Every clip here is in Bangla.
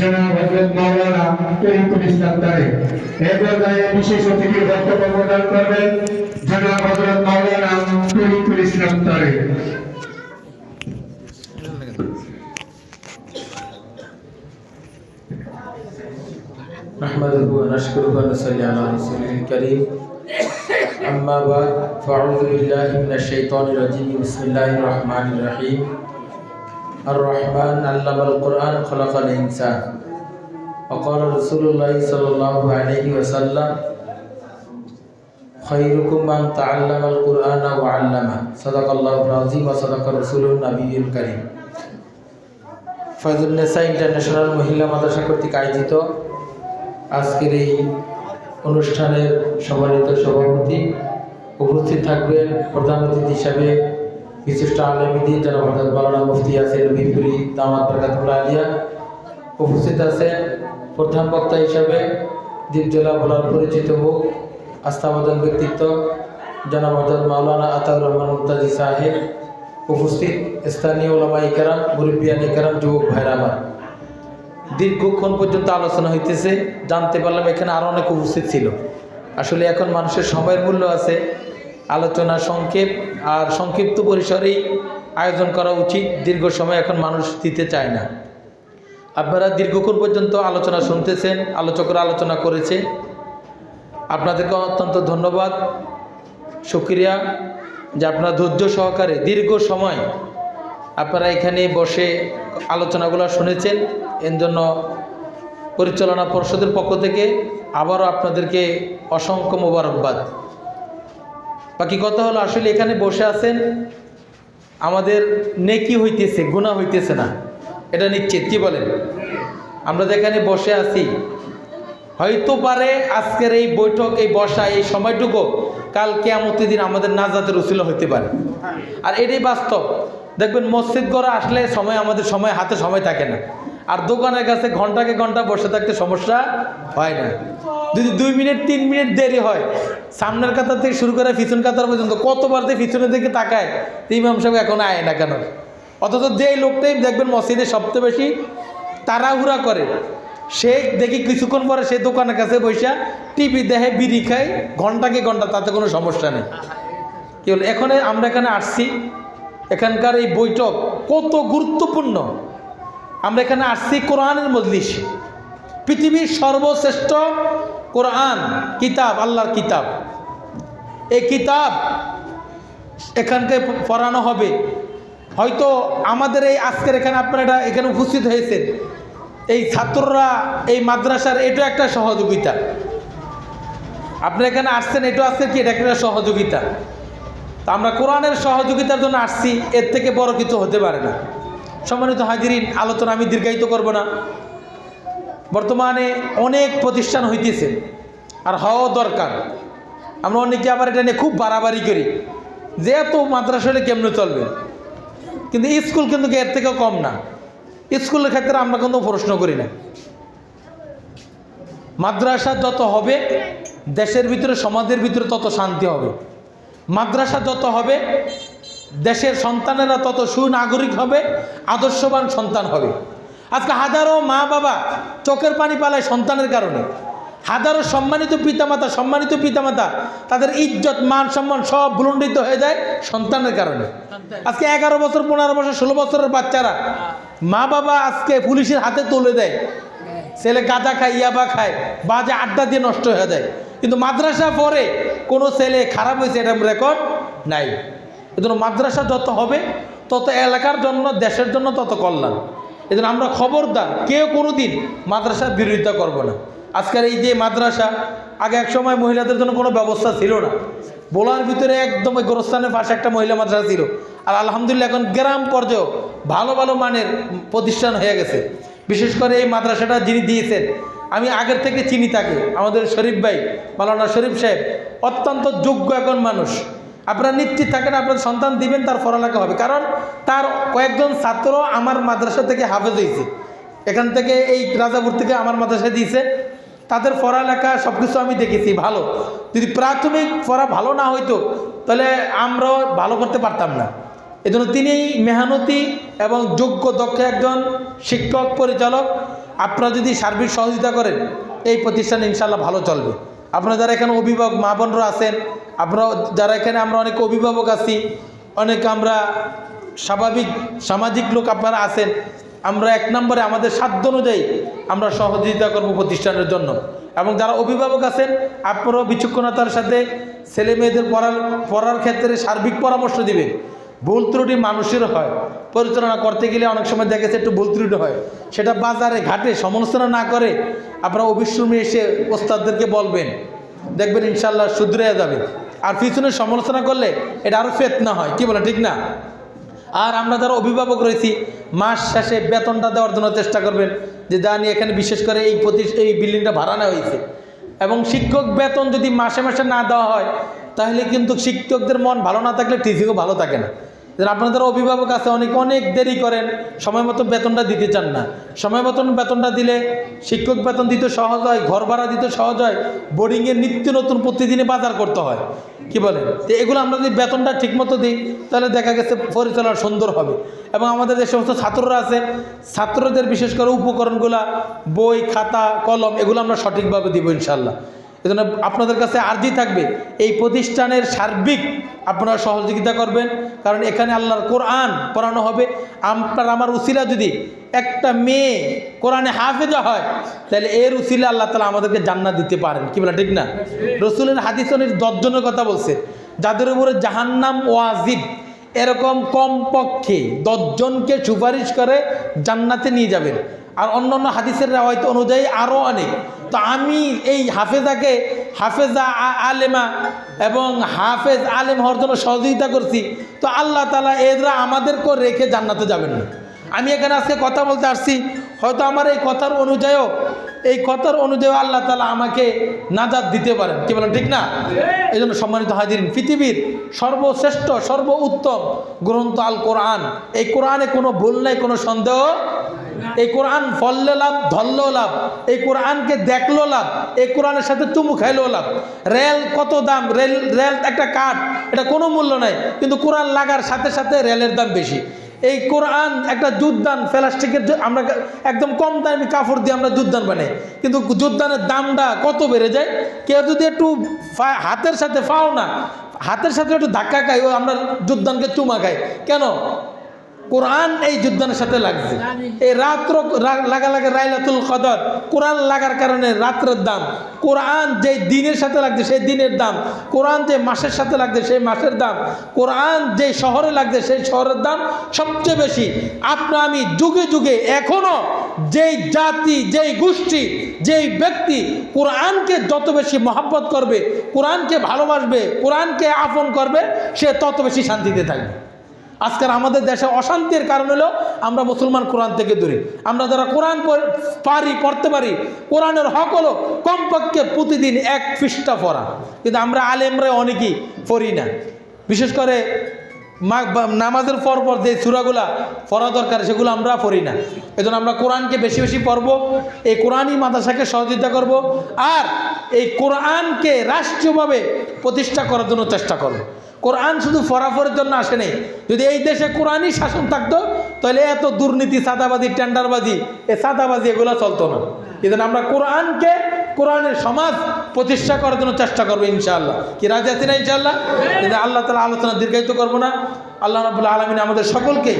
জনাব হজরত মাওলানা তরিকুল ইসলাম তারে এ পর্যায়ে বিশেষ অতিথির বক্তব্য প্রদান করবেন জনাব হজরত মাওলানা তরিকুল ইসলাম তারে نحمده ونشكره ونصلي على رسوله الكريم أما بعد فأعوذ بالله من الشيطان الرجيم بسم الله الرحمن الرحيم الرحمن علم القرآن خلق الإنسان وقال رسول الله صلى الله عليه وسلم خيركم من تعلم القرآن وعلمه صدق الله العظيم وصدق رسوله النبي الكريم ফয়জুন্নেসা ইন্টারন্যাশনাল মহিলা মাদ্রাসা কর্তৃক আয়োজিত আজকের এই অনুষ্ঠানের সম্মানিত সভাপতি উপস্থিত থাকবেন প্রধান অতিথি হিসাবে বিশিষ্ট আলমীদিন জনাব হজরত মালানা মুফতি আছেন বিপুরি দামাত বরকাতুল্লাহ আলিয়া উপস্থিত আছেন। প্রধান বক্তা হিসাবে দ্বীপ জেলা বলার পরিচিত মুখ আস্থাবাদন ব্যক্তিত্ব, জনাব হজরত মাওলানা আতাউর রহমান মুতাজি সাহেব উপস্থিত। স্থানীয় ওলামা ইকারাম মুরব্বিয়ান ইকারাম যুবক ভাইরা আমার। দীর্ঘক্ষণ পর্যন্ত আলোচনা হইতেছে, জানতে পারলাম এখানে আরও অনেক উপস্থিত ছিল। আসলে এখন মানুষের সময়ের মূল্য আছে। আলোচনা সংক্ষেপ আর সংক্ষিপ্ত পরিসরেই আয়োজন করা উচিত। দীর্ঘ সময় এখন মানুষ দিতে চায় না। আপনারা দীর্ঘক্ষণ পর্যন্ত আলোচনা শুনতেছেন, আলোচকরা আলোচনা করেছে। আপনাদেরকে অত্যন্ত ধন্যবাদ। শুক্রিয়া যে আপনারা ধৈর্য সহকারে দীর্ঘ সময় আপনারা এখানে বসে আলোচনাগুলো শুনেছেন। এর জন্য পরিচালনা পর্ষদের পক্ষ থেকে আবারও আপনাদেরকে অসংখ্য মোবারকবাদ। বাকি কথা হলো, আসলে এখানে বসে আছেন, আমাদের নেকি হইতেছে গুণা হইতেছে না। এটা নিশ্চিত, কি বলেন? আমরা যেখানে বসে আছি, হয়তো পারে আজকের এই বৈঠক, এই বসা, এই সময়টুকু, কাল কেয়ামতের দিন আমাদের নাজাতের উচিল হইতে পারে। আর এটাই বাস্তব। দেখবেন, মসজিদ করা আসলে সময়, আমাদের সময় হাতে সময় থাকে না। আর দোকানের কাছে ঘন্টাকে ঘণ্টা বসে থাকতে সমস্যা হয় না। যদি দুই মিনিট, তিন মিনিট দেরি হয়, সামনের কাতার থেকে শুরু করে পিছন কাতার পর্যন্ত কতবার যে পিছনের দিকে তাকায় ইমাম সাহেব এখন আয় না কেন? অথচ যেই লোকটাই দেখবেন মসজিদে সবচেয়ে বেশি তাড়াহুড়া করে, সে দেখি কিছুক্ষণ পরে সে দোকানের কাছে বৈশা টিভি দেখে বিড়ি খায়, ঘন্টাকে ঘণ্টা, তাতে কোনো সমস্যা নেই। কি হলো এখানে আমরা এখানে আসছি, এখানকার এই বৈঠক কত গুরুত্বপূর্ণ। আমরা এখানে আসছি কোরআনের মজলিস। পৃথিবীর সর্বশ্রেষ্ঠ কোরআন, কিতাব, আল্লাহর কিতাব। এই কিতাব এখানকে পড়ানো হবে। হয়তো আমাদের এই আজকের এখানে আপনারা এখানে উপস্থিত হয়েছেন। এই ছাত্ররা, এই মাদ্রাসার এটা একটা সহযোগিতা। আপনি এখানে আসছেন এটা আসছে কি? এটা একটা সহযোগিতা। তা আমরা কোরআনের সহযোগিতার জন্য আসছি, এর থেকে বড় কিছু হতে পারে না। সম্মানিত হাজিরিন, আলোচনা আমি দীর্ঘায়িত করব না। বর্তমানে অনেক প্রতিষ্ঠান হইতেছে, আর হওয়া দরকার। আমরা অনেকে আবার এটা নিয়ে খুব বাড়াবাড়ি করি, যে এত মাদ্রাসা হলে কেমনে চলবে? কিন্তু স্কুল কিন্তু এর থেকেও কম না। স্কুলের ক্ষেত্রে আমরা কোনো প্রশ্ন করি না। মাদ্রাসা যত হবে, দেশের ভিতরে, সমাজের ভিতরে তত শান্তি হবে। মাদ্রাসা যত হবে দেশের সন্তানেরা তত সুনাগরিক হবে আদর্শবান সন্তান হবে। আজকে হাজারো মা বাবা চোখের পানি পালায় সন্তানের কারণে। হাজারো সম্মানিত পিতামাতা সম্মানিত পিতামাতা তাদের ইজ্জত মান সম্মান সব ভুলণ্ডিত হয়ে যায় সন্তানের কারণে। আজকে এগারো বছর পনেরো বছর ষোলো বছরের বাচ্চারা মা বাবা আজকে পুলিশের হাতে তুলে দেয়। ছেলে গাঁজা খায় ইয়াবা খায় বাজে আড্ডা দিয়ে নষ্ট হয়ে যায়। কিন্তু মাদ্রাসা পরে কোনো ছেলে খারাপ হয়েছে এরকম রেকর্ড নাই। এজন্য মাদ্রাসা যত হবে, তত এলাকার জন্য, দেশের জন্য তত কল্যাণ। এজন্য আমরা খবরদার, কেউ কোনো দিন মাদ্রাসার বিরোধিতা করব না। আজকের এই যে মাদ্রাসা, আগে এক সময় মহিলাদের জন্য কোনো ব্যবস্থা ছিল না। বোলার ভিতরে একদম ওই গোরস্থানের পাশে একটা মহিলা মাদ্রাসা ছিল। আর আলহামদুলিল্লাহ এখন গ্রাম পর্যায়েও ভালো ভালো মানের প্রতিষ্ঠান হয়ে গেছে। বিশেষ করে এই মাদ্রাসাটা যিনি দিয়েছেন, আমি আগের থেকে চিনি তাকে। আমাদের শরীফ ভাই মালানা শরীফ সাহেব, অত্যন্ত যোগ্য এখন মানুষ। আপনারা নিশ্চিত থাকেন আপনার সন্তান দিবেন, তার পড়ালেখা হবে। কারণ তার কয়েকজন ছাত্র আমার মাদ্রাসা থেকে হাফেজ হয়েছে। এখান থেকে এই রাজাপুর থেকে আমার মাদ্রাসায় দিয়েছে। তাদের পড়ালেখা সব কিছু আমি দেখেছি, ভালো। যদি প্রাথমিক পড়া ভালো না হইতো, তাহলে আমরাও ভালো করতে পারতাম না। এজন্য তিনি মেহনতি এবং যোগ্য, দক্ষ একজন শিক্ষক, পরিচালক। আপনারা যদি সার্বিক সহযোগিতা করেন, এই প্রতিষ্ঠান ইনশাল্লাহ ভালো চলবে। আপনারা যারা এখানে অভিভাবক মা বোনরা আছেন, আপনারা যারা এখানে আমরা অনেক অভিভাবক আছি, অনেক আমরা স্বাভাবিক সামাজিক লোক আপনারা আছেন, আমরা এক নম্বরে আমাদের সাধ্য অনুযায়ী আমরা সহযোগিতা করব প্রতিষ্ঠানের জন্য। এবং যারা অভিভাবক আছেন, আপনারাও বিচক্ষণতার সাথে ছেলে মেয়েদের পড়ার পড়ার ক্ষেত্রে সার্বিক পরামর্শ দিবেন। ভুল ত্রুটি মানুষের হয়। পরিচালনা করতে গেলে অনেক সময় দেখা গেছে একটু ভুল ত্রুটি হয়। সেটা বাজারে ঘাটে সমালোচনা না করে আপনারা অফিস রুমে এসে ওস্তাদদেরকে বলবেন। দেখবেন ইনশাল্লাহ শুধরে যাবে। আর পিছনে সমালোচনা করলে এটা আরও ফেতনা হয়। কি বলে, ঠিক না? আর আমরা যারা অভিভাবক রয়েছি, মাস শেষে বেতনটা দেওয়ার জন্য চেষ্টা করবেন যে জানি এখানে বিশেষ করে এই প্রতি এই বিল্ডিংটা ভাড়া নেওয়া হয়েছে। এবং শিক্ষক বেতন যদি মাসে মাসে না দেওয়া হয়, তাহলে কিন্তু শিক্ষকদের মন ভালো না থাকলে টিচিংও ভালো থাকে না। আপনাদের অভিভাবক আছে, অনেক অনেক দেরি করেন, সময় মতো বেতনটা দিতে চান না। সময় মতন বেতনটা দিলে শিক্ষক বেতন দিতে সহজ হয়, ঘর ভাড়া দিতে সহজ হয় বোর্ডিংয়ের নিত্য নতুন প্রতিদিনে বাজার করতে হয়। কি বলেন? তো এগুলো আমরা যদি বেতনটা ঠিকমতো দিই, তাহলে দেখা গেছে পরিচালনা সুন্দর হবে। এবং আমাদের যে সমস্ত ছাত্ররা আছে, ছাত্রদের বিশেষ করে উপকরণগুলা, বই, খাতা, কলম, এগুলো আমরা সঠিকভাবে দিব ইনশাল্লাহ এজন্য আপনাদের কাছে আর্জি থাকবে। এই প্রতিষ্ঠানের সার্বিক আপনারা সহযোগিতা করবেন, কারণ এখানে আল্লাহর কোরআন পড়ানো হবে। আপনার আমার উসিলা যদি একটা মেয়ে কোরআনে হাফেজা হয়, তাহলে এর উসিলা আল্লাহ তালা আমাদেরকে জান্নাত দিতে পারেন। কি বলে, ঠিক না? রসুলের হাদিস অনেক দশজনের কথা বলছে, যাদের উপরে জাহান্নাম ওয়াজিব, এরকম কমপক্ষে দশজনকে সুপারিশ করে জান্নাতে নিয়ে যাবেন। আর অন্য অন্য হাদিসের রেওয়ায়ত অনুযায়ী আরও অনেক। তো আমি এই হাফেজাকে হাফেজা আলেমা এবং হাফেজ আলেম হওয়ার জন্য সহযোগিতা করছি। তো আল্লাহ তালা এরা আমাদেরকেও রেখে জান্নাতে যাবেন না। আমি এখানে আজকে কথা বলতে আসছি, হয়তো আমার এই কথার অনুযায়ীও, এই কথার অনুযায়ী আল্লাহ তালা আমাকে নাজাদ দিতে পারেন। কি বলেন, ঠিক না? এই জন্য সম্মানিত হাজিরিন, পৃথিবীর সর্বশ্রেষ্ঠ সর্ব উত্তম গ্রন্থ আল কোরআন এই কোরআনে কোনো ভুল নাই, কোনো সন্দেহ এই কোরআন ফললে লাভ ধরলেও লাভ, এই কোরআনকে দেখল লাভ, এই কোরআনের সাথে চুমু খাইলেও লাভ। রেল কত দাম? রেল রেল একটা কাঠ, এটা কোনো মূল্য নাই, কিন্তু কোরআন লাগার সাথে সাথে রেলের দাম বেশি। এই কোরআন একটা যুদ্ধদান প্লাস্টিকের আমরা একদম কম দামি কাপড় দিয়ে আমরা যুদ্ধদান বানাই, কিন্তু যুদ্ধদানের দামটা কত বেড়ে যায়? কেউ যদি একটু হাতের সাথে পাও না, হাতের সাথে একটু ধাক্কা খাই ও আমরা যুদ্ধদানকে চুমা খাই কেন? কোরআন এই যুদ্ধনের সাথে লাগছে। এই রাত্র লাগা লাগে রাইলাতুল কদর, কোরআন লাগার কারণে রাত্রের দাম। কোরআন যে দিনের সাথে লাগছে, সেই দিনের দাম। কোরআন যে মাসের সাথে লাগছে, সেই মাসের দাম। কোরআন যে শহরে লাগছে, সেই শহরের দাম সবচেয়ে বেশি। আপনি আমি যুগে যুগে এখনও যেই জাতি, যেই গোষ্ঠী, যেই ব্যক্তি কোরআনকে যত বেশি মহাব্বত করবে, কোরআনকে ভালোবাসবে, কোরআনকে আপন করবে, সে তত বেশি শান্তিতে থাকবে। আজকাল আমাদের দেশে অশান্তির কারণ হলো আমরা মুসলমান কোরআন থেকে দূরে। আমরা যারা কোরআন পারি, পড়তে পারি, কোরআনের হক হলো কমপক্ষে প্রতিদিন এক পৃষ্ঠা পড়া। কিন্তু আমরা আলেমরা অনেকেই পড়ি না। বিশেষ করে নামাজের পর পর যে সুরাগুলা পড়া দরকার, সেগুলো আমরা পড়ি না। এজন্য আমরা কোরআনকে বেশি বেশি পড়ব, এই কোরআনই মাদ্রাসাকে সহযোগিতা করব, আর এই কোরআনকে রাষ্ট্রীয়ভাবে প্রতিষ্ঠা করার জন্য চেষ্টা করব। কোরআন শুধু ফরাফরের জন্য আসে নেই যদি এই দেশে কোরআনই শাসন থাকতো তাহলে এত দুর্নীতি সাদাবাজি টেন্ডারবাজি এ সাদাবাজি এগুলো চলতো না। কিন্তু আমরা কোরআনকে কোরআনের সমাজ প্রতিষ্ঠা করার জন্য চেষ্টা করব ইনশাআল্লাহ। কি রাজি আছি না ইনশাআল্লাহ? কিন্তু আল্লাহ তালা আলোচনা দীর্ঘায়িত করব না। আল্লাহ রাবুল্লাহ আলমিন আমাদের সকলকে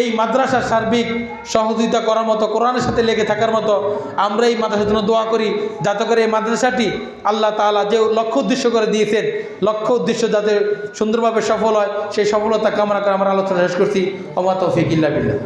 এই মাদ্রাসার সার্বিক সহযোগিতা করার মতো, কোরআনের সাথে লেগে থাকার মতো আমরা এই মাদ্রাসার জন্য দোয়া করি, যাতে করে এই মাদ্রাসাটি আল্লাহ তালা যে লক্ষ্য উদ্দেশ্য করে দিয়েছেন, লক্ষ্য উদ্দেশ্য যাতে সুন্দরভাবে সফল হয়, সেই সফলতা কামনা করে আমরা আলোচনা শেষ করছি। অমাত ফিকিল্লা বিল্লা